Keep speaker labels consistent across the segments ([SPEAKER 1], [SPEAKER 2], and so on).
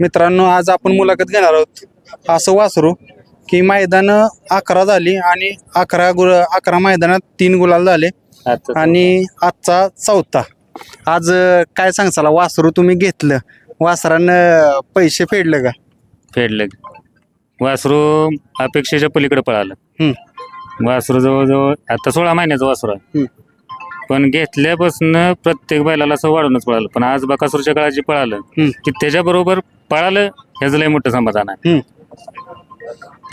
[SPEAKER 1] मित्रांनो आज आपण मुलाखत घेणार आहोत. असं वासरू की मैदान अकरा झाली आणि अकरा गुल अकरा मैदानात तीन गुलाल झाले आणि आजचा चौथा. आज काय सांगसाला? वासरू तुम्ही घेतलं. वासरानं पैसे फेडलं का?
[SPEAKER 2] फेडलं. वासरू अपेक्षेच्या पलीकडे पळालं. वासरू जवळजवळ आता सोळा महिन्याचं वासरू आहे. पण घेतल्यापासून प्रत्येक बैलाला असं वाढूनच पळालं. पण आज बकासूरच्या काळात जे पळालं. की त्याच्याबरोबर पळालं ह्याचं लय मोठं समाधान आहे.
[SPEAKER 1] हम्म.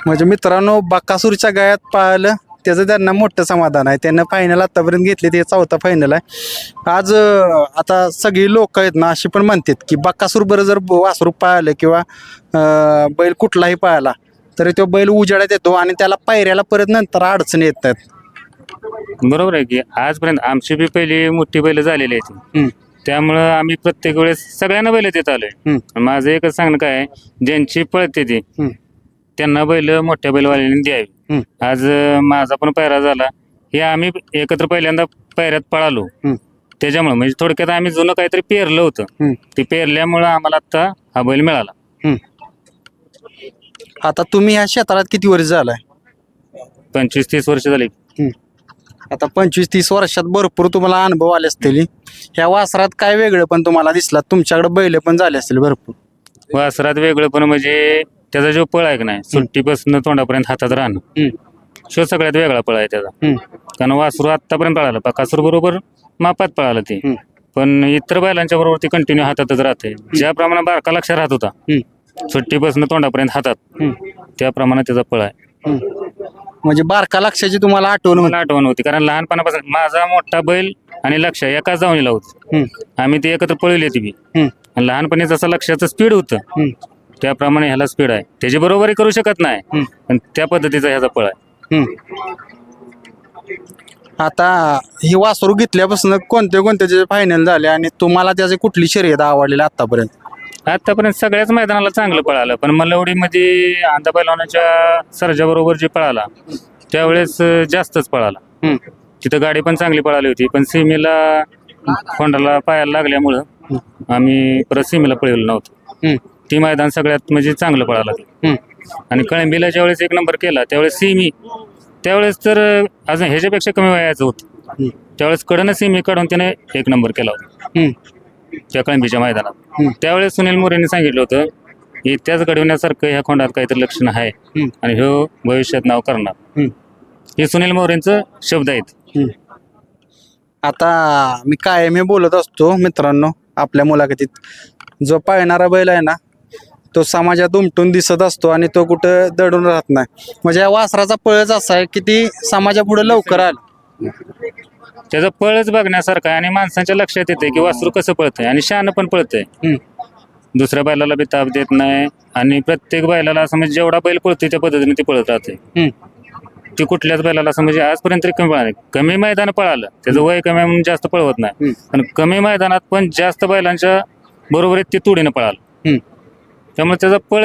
[SPEAKER 1] म्हणजे मित्रांनो बकासूरच्या गायात पाहिलं त्याचं त्यांना मोठं समाधान आहे. त्यांना फायनल आतापर्यंत घेतले ते चौथा फायनल आहे. आज अं, आता सगळी लोक आहेत ना अशी पण म्हणतात की बकासूर बरं जर वासरू पाळलं किंवा अं, बैल कुठलाही पाळला तरी तो बैल उजाड्यात येतो आणि त्याला पायऱ्याला परत नंतर अडचणी येत नाहीत
[SPEAKER 2] बरोबर आहे की आजपर्यंत आमची बी पहिली मोठी बैल झालेली आहेत.
[SPEAKER 1] हम्म,
[SPEAKER 2] त्यामुळं आम्ही प्रत्येक वेळेस सगळ्यांना बैल देत आलोय.
[SPEAKER 1] हम्म,
[SPEAKER 2] माझं एकच सांगणं काय आहे, ज्यांची पळते ती
[SPEAKER 1] हम्म,
[SPEAKER 2] त्यांना बैल मोठ्या बैलवाल्यांनी द्यावी.
[SPEAKER 1] हम्म,
[SPEAKER 2] आज अं, माझा पण पायरा झाला. हे आम्ही एकत्र पहिल्यांदा पायऱ्यात पळालो.
[SPEAKER 1] हम्म,
[SPEAKER 2] त्याच्यामुळे म्हणजे थोडक्यात आम्ही जुनं काहीतरी पेरलं होतं.
[SPEAKER 1] हम्म,
[SPEAKER 2] ते पेरल्यामुळं आम्हाला आता हा बैल मिळाला.
[SPEAKER 1] आता तुम्ही ह्या क्षेत्रात किती वर्ष झालाय?
[SPEAKER 2] पंचवीस तीस वर्ष झाली.
[SPEAKER 1] हम्म. आता पंचवीस तीस वर्षात भरपूर तुम्हाला अनुभव आले असतील. ह्या वासरात काय वेगळं पण तुम्हाला दिसला? तुमच्याकडे बैल पण झाले असतील भरपूर.
[SPEAKER 2] वासरात वेगळं पण म्हणजे त्याचा जो पळ आहे का नाही सुट्टीपासून तोंडापर्यंत हातात राहणं. शो सगळ्यात वेगळा पळ आहे त्याचा. कारण वासरू आत्तापर्यंत पळालं बकासूर बरोबर मापात पळालं ते. पण इतर बैलांच्या बरोबर ते कंटिन्यू हातातच राहते. ज्याप्रमाणे बारका लक्ष राहत होता सुट्टीपासून तोंडापर्यंत हातात
[SPEAKER 1] हम्म,
[SPEAKER 2] त्याप्रमाणे त्याचा पळ आहे.
[SPEAKER 1] म्हणजे बारका लक्षाची तुम्हाला आठवण होती.
[SPEAKER 2] मला आठवण होती कारण लहानपणापासून माझा मोठा बैल आणि लक्ष एकाच जाऊन होत.
[SPEAKER 1] हम्म,
[SPEAKER 2] आम्ही ते एकत्र पळवली ती बी.
[SPEAKER 1] हम्म,
[SPEAKER 2] आणि लहानपणी जसं लक्षाचं स्पीड होतं
[SPEAKER 1] हम्म,
[SPEAKER 2] त्याप्रमाणे ह्याला स्पीड आहे. त्याची बरोबरी करू शकत नाही
[SPEAKER 1] हम्म,
[SPEAKER 2] पण त्या पद्धतीचा ह्याचा पळ आहे.
[SPEAKER 1] हम्म. आता ही वासरू घेतल्यापासून कोणते कोणते फायनल झाले आणि तुम्हाला त्याचे कुठली शर्यत आवडलेली आतापर्यंत?
[SPEAKER 2] आतापर्यंत सगळ्याच मैदानाला चांगलं पळालं पण मल्लवडीमध्ये आंधा पैलवानाच्या सरजा बरोबर जे पळाला त्यावेळेस जास्तच पळाला. तिथं गाडी पण चांगली पळाली होती पण सीमेला खोंडाला पायाला लागल्यामुळं आम्ही परत सीमेला पळवलं नव्हतं. ती मैदान सगळ्यात म्हणजे चांगलं पळालं आणि कळंबीला ज्यावेळेस एक नंबर केला त्यावेळेस सिमी त्यावेळेस तर अजून ह्याच्यापेक्षा कमी वयाचं होतं. त्यावेळेस कडनं सिमी काढून त्याने एक नंबर केला होता. त्या कळंबीच्या मैदानात.
[SPEAKER 1] हम्म,
[SPEAKER 2] त्यावेळेस सुनील मोरेने सांगितलं होतं की त्याच घडवण्यासारखं ह्या खोंडात काहीतरी लक्षण आहे
[SPEAKER 1] हम्म,
[SPEAKER 2] आणि ह्यो भविष्यात नाव करणार.
[SPEAKER 1] हम्म,
[SPEAKER 2] हे सुनील मोरेंचं शब्द आहेत.
[SPEAKER 1] हम्म. आता मी कायम बोलत असतो मित्रांनो आपल्या मुलाखतीत. जो पाळणारा बैल आहे ना तो समाजात उमटून दिसत असतो आणि तो कुठं दडून राहत नाही. म्हणजे या वासराचा पळच असा आहे की ती समाजापुढे लवकर आल.
[SPEAKER 2] त्याचं पळच बघण्यासारखं आहे आणि माणसांच्या लक्षात येते की वासरू कसं पळतंय आणि शान पण पळतंय. दुसऱ्या बैलाला बी ताप देत नाही आणि प्रत्येक बैलाला असं म्हणजे जेवढा बैल पळतोय त्या पद्धतीने ते पळत राहते. ती कुठल्याच बैलाला असं म्हणजे आजपर्यंत तरी कमी पळाले कमी मैदान पळालं. त्याचं वय कमी आहे म्हणून जास्त पळवत नाही. पण कमी मैदानात पण जास्त बैलांच्या बरोबरीत ते तुडीनं पळालं. त्यामुळे त्याचा पळ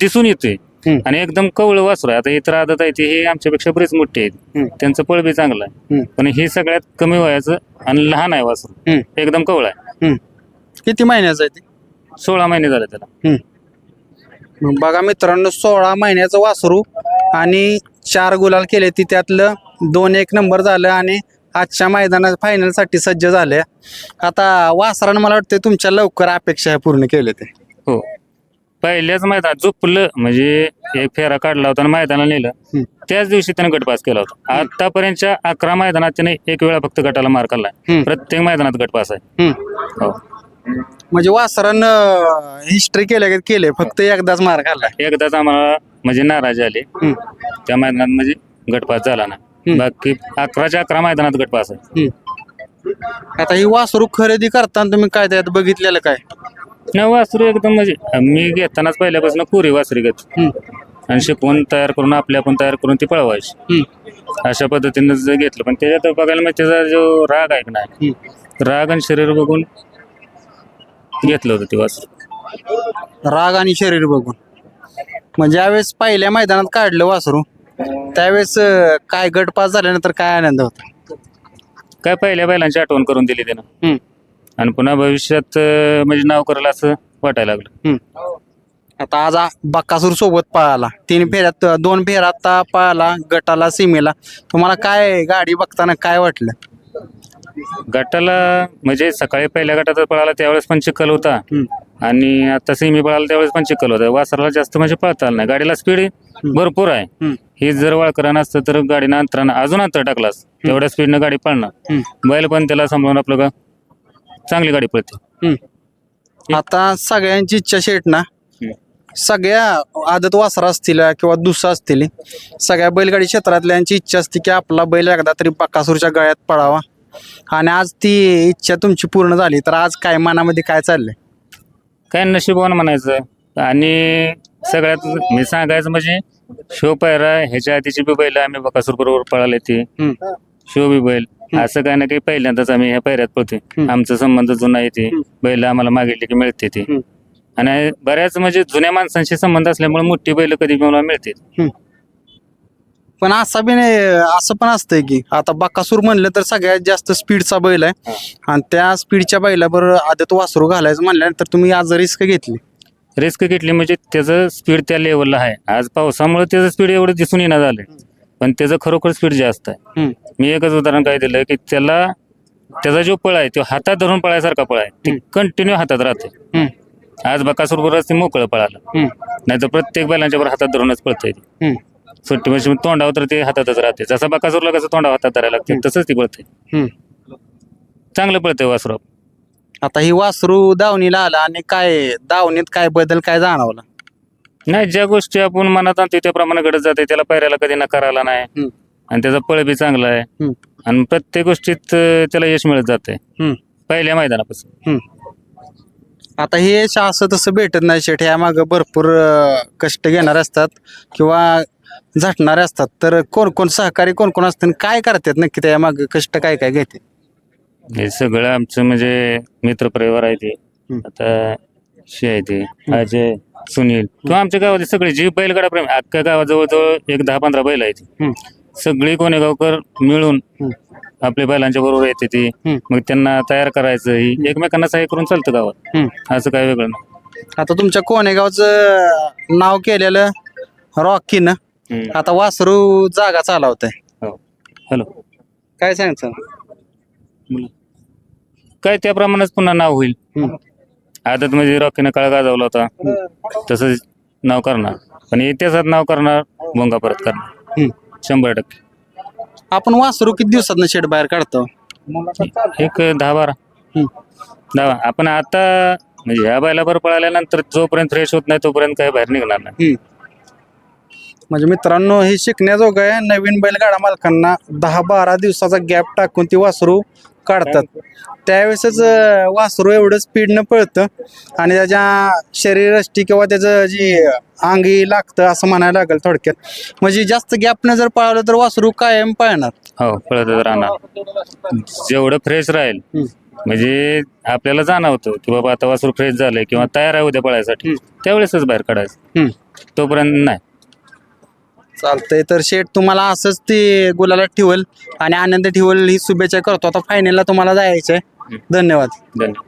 [SPEAKER 2] दिसून येतोय.
[SPEAKER 1] हम्म.
[SPEAKER 2] आणि एकदम कवळ वासरू आहे. आता इतर आदत आहे ते हे आमच्यापेक्षा बरेच मोठे आहेत त्यांचं पळ बी चांगलं आहे. पण हे सगळ्यात कमी वयाचं आणि लहान आहे वासरू. एकदम कवळ आहे.
[SPEAKER 1] किती महिन्याचं आहे ते?
[SPEAKER 2] सोळा महिने झाले त्याला.
[SPEAKER 1] मग बघा मित्रांनो सोळा महिन्याचं वासरू आणि चार गुलाल केले ती त्यातलं दोन एक नंबर झालं आणि आजच्या मैदानात फायनलसाठी सज्ज झाले. आता वासरानं मला वाटतं तुमच्या लवकर अपेक्षा पूर्ण केले ते
[SPEAKER 2] हो. पहिल्याच मैदानात झोपलं म्हणजे एक फेरा काढला होता आणि मैदानाला नेलं. त्याच दिवशी त्याने गट पास केला होता आतापर्यंतच्या अकरा मैदानात त्याने एक वेळा फक्त गटाला मार खाल्लाय
[SPEAKER 1] हम्म.
[SPEAKER 2] प्रत्येक मैदानात गट पास आहे. हो
[SPEAKER 1] म्हणजे वासरानं हिस्ट्री केल्या केले फक्त एकदाच मार खाल्लाय
[SPEAKER 2] एकदाच आम्हाला म्हणजे नाराज आले. त्या मैदानात म्हणजे गटपास झाला ना. बाकी अकराच्या अकरा मैदानात गटपास आहे.
[SPEAKER 1] आता ही वासरू खरेदी करताना तुम्ही काय त्यात बघितलेलं काय
[SPEAKER 2] न वासरू एकदम म्हणजे मी घेतानाच पहिल्यापासून पुरी वासरी घेत. आणि शिकवून तयार करून आपल्या पण तयार करून ती पळवायची. अशा पद्धतीनं घेतलं पण त्याच्यात बघायला म्हणजे त्याचा जो राग आहे नाही
[SPEAKER 1] हम्म.
[SPEAKER 2] राग आणि शरीर बघून घेतलं होतं ते वासरू
[SPEAKER 1] राग आणि शरीर बघून म्हणजे यावेळेस पहिल्या मैदानात काढलं वासरू त्यावेळेस अं, काय गट पास झाल्यानंतर काय आनंद होता
[SPEAKER 2] काय पहिल्या बैलांची आठवण करून दिली त्यानं
[SPEAKER 1] हम्म.
[SPEAKER 2] आणि पुन्हा भविष्यात अं, म्हणजे नाव करेल असं वाटायला लागलं.
[SPEAKER 1] आता आज आ- बक्कासूर सोबत पळाला. तीन फेऱ्यात दोन फेऱ्यात आता पळाला गटाला सीमेला. तुम्हाला काय गाडी बघताना काय वाटलं?
[SPEAKER 2] गटाला म्हणजे सकाळी पहिल्या गटात पळाला त्यावेळेस पण चिखल होता. आणि आता सेमी पळाला त्यावेळेस पण चिखल होता. वासराला जास्त म्हणजे पळता आलं नाही. गाडीला स्पीड भरपूर आहे.
[SPEAKER 1] हम्म.
[SPEAKER 2] हे जर वाळकरानं असतं तर गाडीनं अंतरानं अजून अंतर टाकलास तेवढ्या स्पीडनं गाडी पळणार.
[SPEAKER 1] हम्म.
[SPEAKER 2] बैल पण त्याला सांभाळून आपलं का चांगली गाडी पळते.
[SPEAKER 1] आता सगळ्यांची इच्छा शेट ना. सगळ्या आदत वासरा असतील किंवा दुसरा असतील सगळ्या बैलगाडी क्षेत्रातल्यांची इच्छा असते की आपला बैल एकदा तरी बकासूरच्या गळ्यात पडावा आणि आज ती इच्छा तुमची पूर्ण झाली तर आज काय मनामध्ये काय चाललंय?
[SPEAKER 2] काय नशिबवान म्हणायचं. आणि सगळ्यात मी सांगायचं म्हणजे शो पायरा ह्याच्या आधीची बी बैल आम्ही बकासूर बरोबर पळाले ती.
[SPEAKER 1] हम्म.
[SPEAKER 2] शो बी बैल. असं काय ना काही पहिल्यांदाच आम्ही ह्या पायऱ्यात पळतोय. आमचा संबंध जुना आहे ते.
[SPEAKER 1] हम्म.
[SPEAKER 2] बैल आम्हाला मागितले की मिळते ते. आणि बऱ्याच म्हणजे जुन्या माणसांशी संबंध असल्यामुळे मोठी बैल कधी मला मिळते
[SPEAKER 1] पण असा बी नाही असं पण असतंय की आता बकासूर म्हणलं तर सगळ्यात जास्त स्पीडचा बैल आहे. आणि त्या स्पीडच्या बैलाबरोबर आदत वासरू घालायचं म्हणल्यानंतर तुम्ही आज रिस्क घेतली.
[SPEAKER 2] रिस्क घेतली म्हणजे त्याचं स्पीड त्या लेवलला आहे. आज पावसामुळे त्याचं स्पीड एवढं दिसून येणं झालंय. पण त्याचं खरोखर स्पीड जास्त आहे
[SPEAKER 1] हम्म.
[SPEAKER 2] मी एकच उदाहरण काय दिलं की त्याला त्याचा जो पळ आहे तो हातात धरून पळायसारखा पळ आहे ते कंटिन्यू हातात राहते
[SPEAKER 1] हम्म.
[SPEAKER 2] आज बकासूर बरोबर ते मोकळं पळालं. नाही तर प्रत्येक बैलांच्या बरोबर हातात धरूनच पळतंय ते.
[SPEAKER 1] हम्म.
[SPEAKER 2] सुट्टी म्हणजे तोंडावर तर ते हातातच राहते जसं बकासूरला कसं तोंडावर हातात धरायला लागते तसंच ती पळते
[SPEAKER 1] हम्म.
[SPEAKER 2] चांगलं पळतंय वासरू
[SPEAKER 1] आता ही वासरू दावणीला आला आणि काय दावणीत काय बदल काय जाणवला
[SPEAKER 2] नाही ज्या गोष्टी आपण मनात आणतो त्याप्रमाणे घडत जाते. त्याला पायऱ्याला कधी नकार आला नाही. आणि त्याचा पळ बी चांगला आहे. आणि प्रत्येक गोष्टीत त्याला यश मिळत जाते. पहिल्या मैदानापासून.
[SPEAKER 1] आता हे यश असं तसं भेटत नाही शेट ह्या मागं भरपूर कष्ट घेणारे असतात किंवा झटणारे असतात. तर कोण कोण सहकारी कोण कोण असतात आणि काय करतात नक्की त्या मागं कष्ट काय काय घेते?
[SPEAKER 2] हे सगळं आमचं म्हणजे मित्रपरिवार आहे ते. आता शे आहे ते अजय सुनील किंवा आमच्या गावातले सगळे जी बैलगाडा प्रेमी अख्ख्या गावात जवळजवळ एक दहा पंधरा बैल आहेत. सगळी कोणेगावकर मिळून. आपल्या बैलांच्या बरोबर येते ती. मग त्यांना तयार करायचं ही एकमेकांना सहाय्य करून चालतं गावात. असं काय वेगळं नाही
[SPEAKER 1] आता तुमच्या कोणेगावचं नाव केलेलं रॉकीनं
[SPEAKER 2] हम्म.
[SPEAKER 1] आता वासरू जागा चालवत
[SPEAKER 2] हो हॅलो
[SPEAKER 1] काय सांगचं
[SPEAKER 2] काय त्याप्रमाणेच पुन्हा नाव होईल
[SPEAKER 1] हम्म.
[SPEAKER 2] आदत म्हणजे रॉकीनं काळ गाजवला होता. तसंच नाव करणार. पण इतिहासात नाव करणार भोंगा परत करणार. शंभर टक्के.
[SPEAKER 1] आपण वासरू किती दिवसात शेड बाहेर काढतो?
[SPEAKER 2] एक दहा बारा. दहा आपण आता म्हणजे ह्या बैलावर पळाल्यानंतर जोपर्यंत फ्रेश होत नाही तोपर्यंत काय बाहेर निघणार नाही.
[SPEAKER 1] म्हणजे मित्रांनो हे शिकण्याजोगं आहे. नवीन बैलगाडा मालकांना दहा बारा दिवसाचा गॅप टाकून ती वासरू काढतात. त्यावेळेसच वासरू एवढं स्पीडनं पळतं आणि त्याच्या शरीरष्टी किंवा त्याचं जी अंगी लागतं असं म्हणायला लागेल थोडक्यात. म्हणजे जास्त गॅपनं जर पळवलं तर वासरू कायम पळणार.
[SPEAKER 2] हो पळतच राहणार. जेवढं फ्रेश राहील. म्हणजे आपल्याला जाणवतं की बाबा आता वासरू फ्रेश झालंय किंवा तयार आहे उद्या पळायसाठी. त्यावेळेसच बाहेर काढायचं. तोपर्यंत नाही.
[SPEAKER 1] चालतंय. तर शेठ तुम्हाला असंच ते गुलाला ठेवल आणि आनंद ठेवल ही शुभेच्छा करतो. आता फायनलला तुम्हाला जायचं आहे धन्यवाद.
[SPEAKER 2] धन्यवाद.